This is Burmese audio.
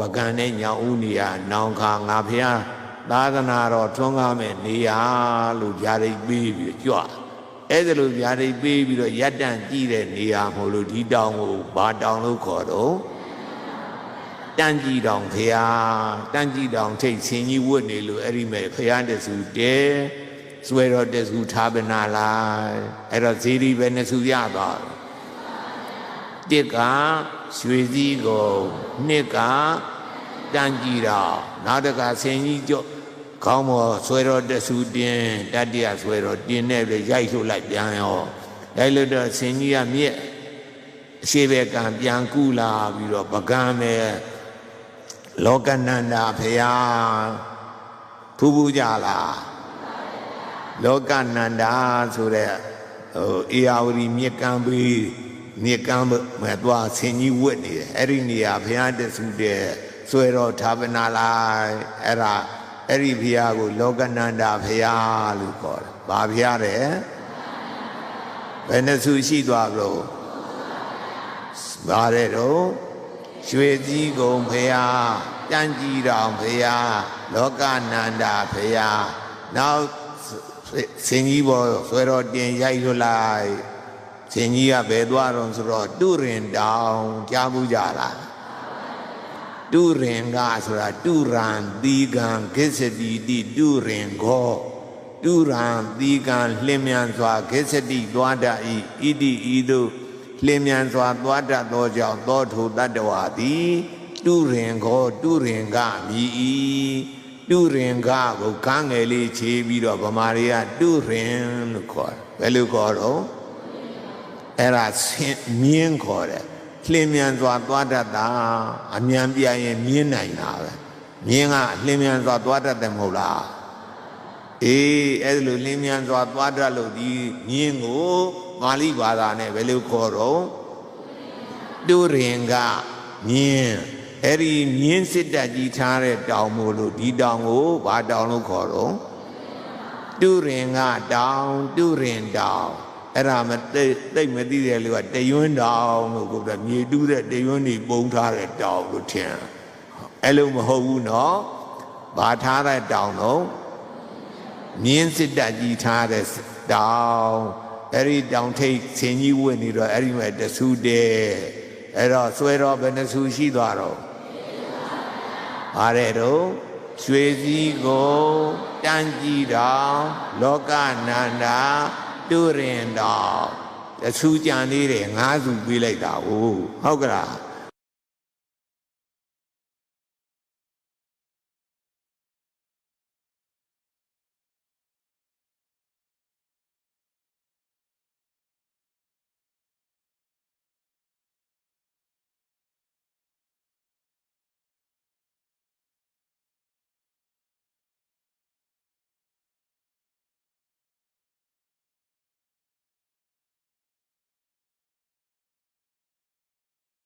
ပကံနဲ့ညောင်ဦးနေရနောင်ခါငါဖះသာသနာတော်ထွန်းကားမဲ့နေရလို့ဗျာဒိတ်ပေးပြီးကြွအဲ့ဒါလို့ဗျာဒိတ်ပေးပြီးတော့ရက်တန့်ကြည့်တဲ့နေရာမို့လို့ဒီတောင်ကိုဘာတောင်လို့ခေါ်တော့တန်ကြီးတောင်ဖះတန်ကြီးတောင်ထိတ်ဆင်ကြီးဝတ်နေလို့အဲ့ဒီမဲ့ဖះတဆူတဲစွဲတော်တဆူထားပနာလားအဲ့တော့ဇီရီပဲနှစ်ဆူရသွားတယ်တစ်က ရွှေစည်းကိုနှစ်ကတန်ကြီးတော်နောက်တစ်ခါဆင်ကြီးကျော့ခေါင်းပေါ်ဆွဲတော်တဆူတင်တတ္တရဆွဲတော်တင်နဲ့ပဲရိုက်ထုတ်လိုက်ပြန်ရောရိုက်လို့တော့ဆင်ကြီးကမြက်အရှိဘကံပြန်ကူလာပြီးတော့ပကံပဲလောကနန္ဒာဖရာဖူးဖူးကြလားလောကနန္ဒာဆိုတဲ့ဟိုအေယာဝတီမြက်ကံပြီး မြက်ကံမဲ့သွားဆင်ကြီးဝတ်နေတယ်အဲ့ဒီနေရာဘုရားတဆူတဲ့ဆွဲတော်ဌာပနာလိုက်အဲ့ဒါအဲ့ဒီဘုရားကိုလောကနန္ဒာဘုရားလို့ခေါ်တယ်။ဘာဘုရားတဲ့ဘယ်နှဆူရှိသွားလို့ဘာတဲ့တော့ရွှေစည်းကုံဘုရားတန်ကြီးတော်ဘုရားလောကနန္ဒာဘုရားနောက်စင်ကြီးဘောဆွဲတော်တင်ရိုက်လွလိုက် စင်ကြီးကဘယ်သွားတော့ဆိုတော့တုရင်တောင်ကြားဘူးကြလားတုရင်ကဆိုတာတုရံသီကံကိစ္စတိတိတုရင်ခောတုရံသီကံလျင်မြန်စွာကိစ္စတိသွားတဤဣတိဤသို့လျင်မြန်စွာသွားတတ်သောကြောင့်သောထုတတ္တဝါသည်တုရင်ခောတုရင်ကမြည်ဤတုရင်ကကိုကန်းငယ်လေးခြေပြီးတော့ဗမာတွေကတုရင်လို့ခေါ်တယ်ဘယ်လိုခေါ်တော့ အဲ့ဒါဆင်းမြင်းခေါ်တယ်လျင်မြန်စွာသွားတတ်တာအမြန်ပြရင်မြင်းနိုင်တာပဲမြင်းကလျင်မြန်စွာသွားတတ်တယ်မဟုတ်လားအေးအဲ့ဒါလိုလျင်မြန်စွာသွားတတ်လို့ဒီမြင်းကိုမာလိဘာသာနဲ့ဘယ်လိုခေါ်တော့တုရင်ကမြင်းအဲ့ဒီမြင်းစစ်တပ်ကြီးထားတဲ့တောင်မို့လို့ဒီတောင်ကိုဘာတောင်လို့ခေါ်တော့တုရင်ကတောင်တုရင်တောင် အဲ့ဒါမသိသိမသိတဲ့လူကတယွန်းတောင်လို့ကိုယ်ကမြေတူးတဲ့တယွန်းကြီးပုံထားတဲ့တောင်လို့ထင်အဲ့လိုမဟုတ်ဘူးနော်ဘာထားတဲ့တောင်တော့မြင်းစစ်တပ်ကြီးထားတဲ့တောင်အဲ့ဒီတောင်ထိပ်ဆင်ကြီးဝတ်နေတော့အဲ့ဒီမဲ့တဆူတဲ့အဲ့တော့ဆွဲတော့ဘယ်နှဆူရှိသွားတော့ပါတဲ့တော့ရွှေစည်းကိုတန်ကြီးတော်လောကနန္ဒာ တုရင်တော်တဆူကြံသေးတယ်ငါးစုပေးလိုက်တာဟုတ်ဟုတ်ကလား